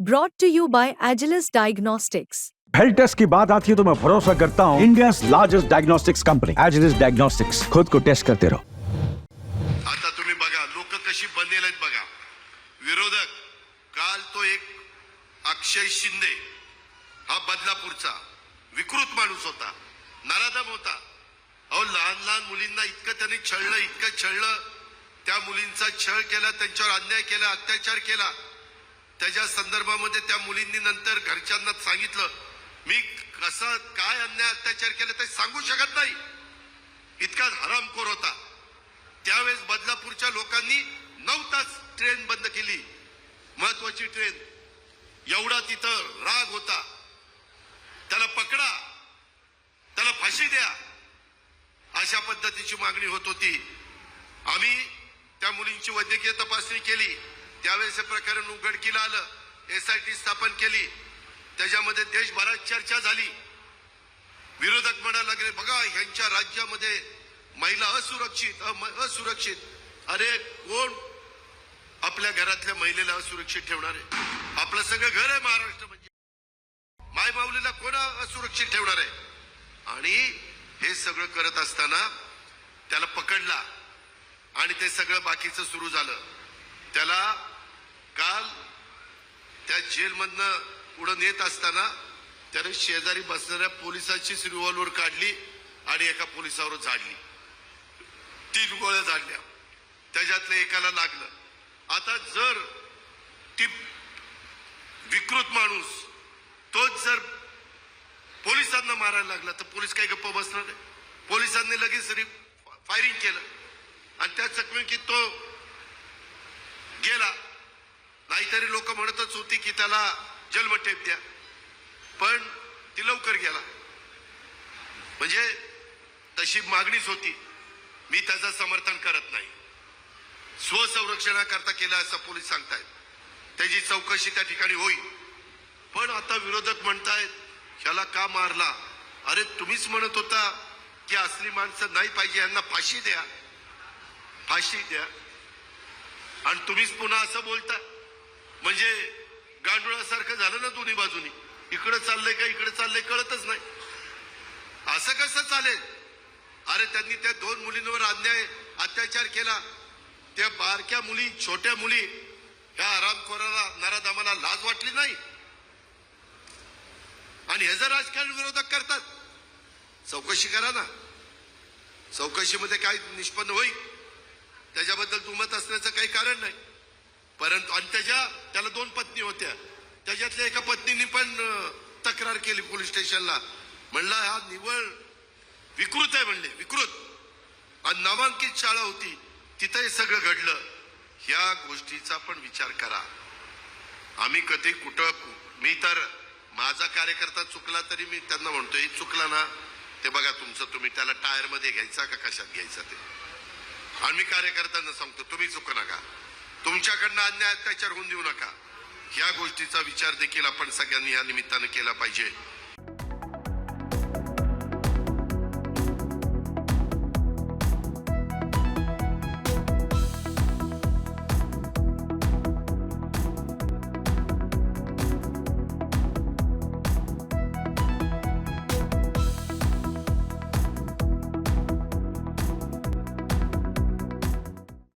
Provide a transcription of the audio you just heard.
Brought to you by Agilus Diagnostics. Health test की बात आती है तो मैं भरोसा करता हूँ India largest diagnostics company Agilus diagnostics खुद को टेस्ट करते रहो आता तुम्ही बघा लोक कशी बनेल आहेत बघा विरोधक काल तो एक अक्षय शिंदे हा बदलापूरचा विकृत माणूस होता नराधम होता अहो लहान लहान मुलींना इतकं त्यांनी छळलं इतकं छळलं त्या मुलींचा छळ केला त्यांच्यावर अन्याय केला अत्याचार केला त्याच्या संदर्भामध्ये त्या मुलींनी नंतर घरच्यांना सांगितलं मी कसं काय अन्याय अत्याचार केला ते सांगू शकत नाही. इतका हरामखोर होता. त्यावेळेस बदलापूरच्या लोकांनी नऊ तास ट्रेन बंद केली. महत्वाची ट्रेन. एवढा तिथं राग होता. त्याला पकडा. त्याला फाशी द्या. अशा पद्धतीची मागणी होत होती. आम्ही त्या मुलींची वैद्यकीय तपासणी केली. त्यावेळेस हे प्रकरण उघडकीला आलं एसआयटी स्थापन केली त्याच्यामध्ये देशभरात चर्चा झाली. विरोधक म्हणायला लागले बघा ह्यांच्या राज्यामध्ये महिला असुरक्षित अम- असुरक्षित. अरे कोण? आपल्या घरातल्या महिलेला असुरक्षित ठेवणार. आहे आपलं सगळं घर आहे महाराष्ट्र म्हणजे. माय माऊलीला कोण असुरक्षित ठेवणार? आहे आणि हे सगळं करत असताना त्याला पकडला. आणि ते सगळं बाकीचं सुरू झालं. त्याला जेलमधनं पुढं नेत असताना त्याने शेजारी बसणाऱ्या पोलिसाचीच रिव्हॉल्वर काढली आणि एका पोलिसावर झाडली. तीन गोळ्या झाडल्या. त्याच्यातल्या एकाला लागलं. आता जर ती विकृत माणूस तोच जर पोलिसांना मारायला लागला तर पोलीस काही गप्प बसणार आहे पोलिसांनी लगेच फायरिंग केलं. आणि त्या चकमकीत तो गेला. तरी लोक म्हणतच होती की त्याला जन्मठेप द्या. पण ती लवकर गेला. म्हणजे तशी मागणीच होती. मी त्याचं समर्थन करत नाही. स्वसंरक्षणाकरता केलं असं पोलीस सांगतायत. त्याची चौकशी त्या ठिकाणी होईल. पण आता विरोधक म्हणतायत ह्याला का मारला? अरे तुम्हीच म्हणत होता की असली माणसं नाही पाहिजे यांना फाशी द्या. फाशी द्या. आणि तुम्हीच पुन्हा असं बोलता म्हणजे गांडुळासारखं झालं ना दोन्ही बाजूनी. इकडे चाललंय का इकडे चाललंय कळतच नाही. असं कसं चालेल? अरे त्यांनी त्या दोन मुलींवर अन्याय अत्याचार केला. त्या बारक्या मुली छोट्या मुली ह्या आरामखोराला नराधामाला लाज वाटली नाही? आणि हे जर राजकारण विरोधक करतात चौकशी करा ना. चौकशीमध्ये काय निष्पन्न होईल. त्याच्याबद्दल दुमत असण्याचं काही कारण नाही. परंतु आणि त्याच्या त्याला दोन पत्नी होत्या. त्याच्यातल्या एका पत्नीने पण तक्रार केली पोलीस स्टेशनला. म्हणला हा निवळ विकृत आहे म्हणले. विकृत. आणि नामांकित शाळा होती. तिथं हे सगळं घडलं. ह्या गोष्टीचा पण विचार करा. आम्ही कधी कुठं मी तर माझा कार्यकर्ता चुकला तरी मी त्यांना म्हणतो हे चुकला ना ते बघा तुमचं तुम्ही त्याला टायरमध्ये घ्यायचा का कशात घ्यायचा ते? आम्ही कार्यकर्त्यांना सांगतो तुम्ही चुकू तुमच्याकडनं अन्याय अत्याचार होऊन देऊ नका. ह्या गोष्टीचा विचार देखील आपण सगळ्यांनी या निमित्तानं केला पाहिजे.